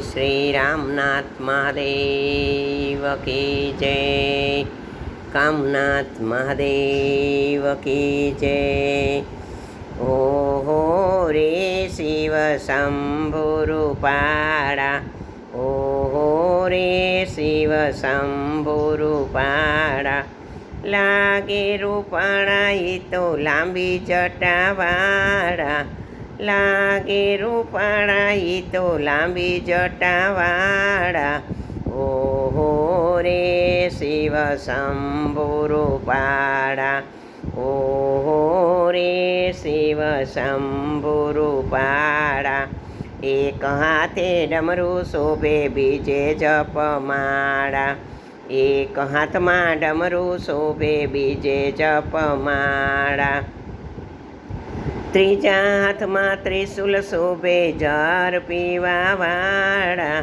શ્રી રામનાથ મહાદેવ કી જય. કામનાથ મહાદેવ કી જય. ઓહો રે શિવ શંભુરૂપાળા ઓહો રે શિવ શંભુરૂપાળા લાગે રૂપાળા તો લાંબી જટાવાળા. લાગે રૂપાળા ઈ તો લાંબી જટાવાળા. ઓહો રે શિવ શંભુરૂપાળા ઓહો રે શિવ શંભુરૂપાળા એક હાથે ડમરું શોભે, બીજે જપમાળા એક હાથમાં ડમરું શોભે, બીજે જપમાળા ત્રીજા હાથમાં ત્રિશુલ શોભે જાર પીવા વાળા.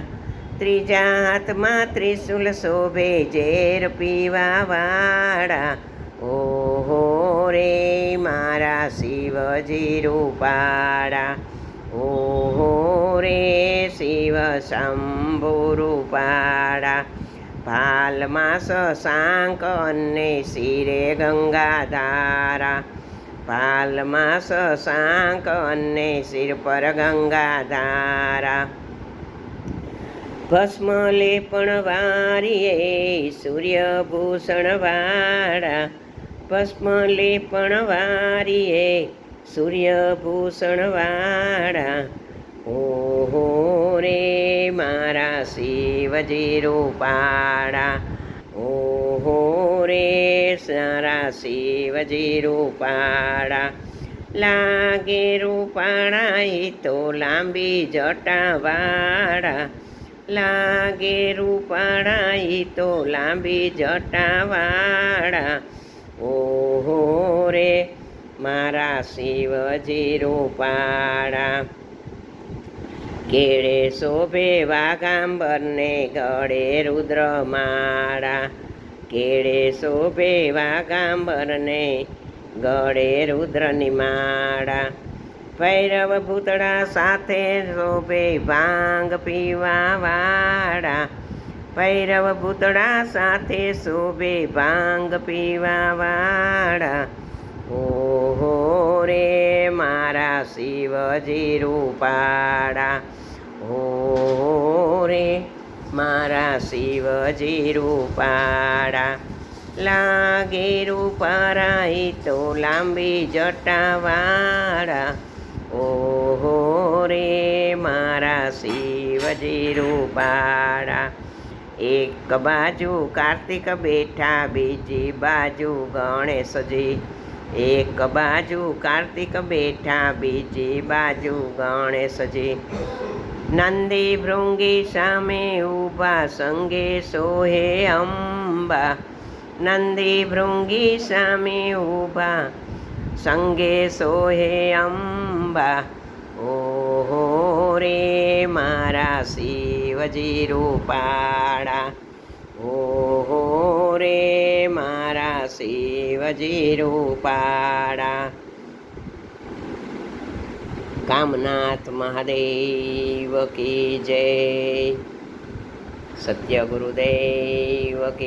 ત્રીજા હાથમાં ત્રિશુલ શોભે ઝેર પીવાવાળા ઓહો રે મારા શિવજી રૂપાળા. ઓહો રે શિવ શંભુ રૂપાળા. ભાલમાં શશાંક અને શિરે ગંગાધારા. ભાલમાં શશાંક અને શિર પર ગંગાધારા. ભસ્મ લેપણ વારીએ સૂર્યભૂષણ વાળા. ભસ્મ લેપણ વારીએ સૂર્યભૂષણ વાળા. ઓહો રે મારા શિવજી રૂપાળા. ઓહો રે સારા શિવજી રૂપાળા લાગે રૂપાળા તો લાંબી જટાવાળા લાગે રૂપાળા તો લાંબી જટાવાળા ઓહો રે મારા શિવજી રૂપાળા કેળે શોભે વાગાંબરને ગળે રુદ્રમાળા કેળે શોભે વાગાંબરને ગળે રુદ્રની માળા. ભૈરવ ભૂતળા સાથે શોભે ભાંગ પીવા વાળા. ભૈરવ ભૂતળા સાથે શોભે ભાંગ પીવા વાળા. ઓહો રે મારા શિવજી રૂપાળા ઓહો રે મારા શિવજી રૂપાળા લાગે રૂપારાય તો લાંબી જટાવાળા. ઓહો રે મારા શિવજી રૂપાળા એક બાજુ કાર્તિક બેઠા, બીજી બાજુ ગણેશજી. એક બાજુ કાર્તિક બેઠા, બીજી બાજુ ગણેશજી. નંદી ભૃંગી સામે ઊભા સંગે સોહે અંબા નંદી ભૃંગી સામે ઊભા સંગે સોહે અંબા ઓહો રે મારા શિવજી રૂપાળા ઓહો રે મારા શિવજી રૂપાળા કામનાથ મહાદેવ કી જય સત્ય ગુરુદેવ કી